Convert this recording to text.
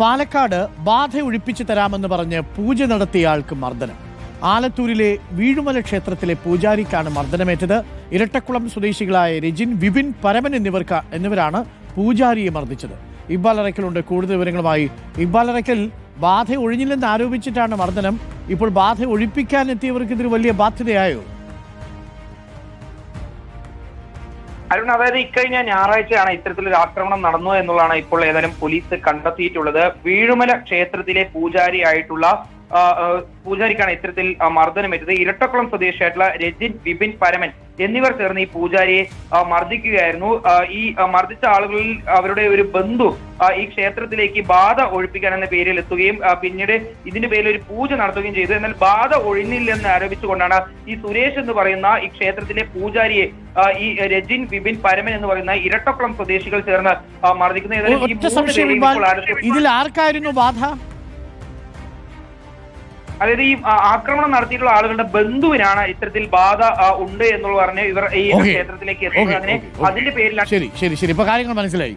പാലക്കാട് ബാധ ഒഴിപ്പിച്ചു തരാമെന്ന് പറഞ്ഞ് പൂജ നടത്തിയയാൾക്ക് മർദ്ദനം. ആലത്തൂരിലെ വീഴുമല ക്ഷേത്രത്തിലെ പൂജാരിക്കാണ് മർദ്ദനമേറ്റത്. ഇരട്ടക്കുളം സ്വദേശികളായ രജിൻ വിപിൻ പരമൻ എന്നിവർക്ക് എന്നിവരാണ് പൂജാരിയെ മർദ്ദിച്ചത്. ഇക്ബാൽ അറയ്ക്കലുണ്ട് കൂടുതൽ വിവരങ്ങളുമായി ഇക്ബാൽ അറയ്ക്കൽ ബാധ ഒഴിഞ്ഞില്ലെന്ന് ആരോപിച്ചിട്ടാണ് മർദ്ദനം. ഇപ്പോൾ ബാധ ഒഴിപ്പിക്കാൻ എത്തിയവർക്ക് ഇതൊരു വലിയ ബാധ്യതയായോ? അരുൺ അതായത് ഇക്കഴിഞ്ഞ ഞായറാഴ്ചയാണ് ഇത്തരത്തിലൊരു ആക്രമണം നടന്നു എന്നുള്ളതാണ് ഇപ്പോൾ ഏതായാലും പോലീസ് കണ്ടെത്തിയിട്ടുള്ളത്. വീഴുമല ക്ഷേത്രത്തിലെ പൂജാരിയായിട്ടുള്ള പൂജാരിക്കാണ് ഇത്തരത്തിൽ മർദ്ദനമേറ്റത്. ഇരട്ടക്കുളം സ്വദേശിയായിട്ടുള്ള രജിൻ വിപിൻ പരമൻ എന്നിവർ ചേർന്ന് ഈ പൂജാരിയെ മർദ്ദിക്കുകയായിരുന്നു. ഈ മർദ്ദിച്ച ആളുകളിൽ അവരുടെ ഒരു ബന്ധു ഈ ക്ഷേത്രത്തിലേക്ക് ബാധ ഒഴിപ്പിക്കാൻ എന്ന പേരിൽ എത്തുകയും പിന്നീട് ഇതിന്റെ പേരിൽ ഒരു പൂജ നടത്തുകയും ചെയ്തു. എന്നാൽ ബാധ ഒഴിഞ്ഞില്ലെന്ന് ആരോപിച്ചുകൊണ്ടാണ് ഈ സുരേഷ് എന്ന് പറയുന്ന ഈ ക്ഷേത്രത്തിലെ പൂജാരിയെ ഈ രജിൻ വിപിൻ പരമൻ എന്ന് പറയുന്ന ഇരട്ടക്കുളം സ്വദേശികൾ ചേർന്ന് മർദ്ദിക്കുന്നത്. ഇതിൽ ആർക്കായിരുന്നു ബാധ? അതായത് ഈ ആക്രമണം നടത്തിയിട്ടുള്ള ആളുകളുടെ ബന്ധുവിനാണ് ഇത്തരത്തിൽ ബാധ ഉണ്ട് എന്നുള്ള പറഞ്ഞ് ഇവർ ഈ ക്ഷേത്രത്തിലേക്ക് എത്തുന്നത് അങ്ങനെ. അതിന്റെ പേരിലാണ് ശരി ശരി ശരി. ഇപ്പൊ കാര്യങ്ങൾ മനസ്സിലായി.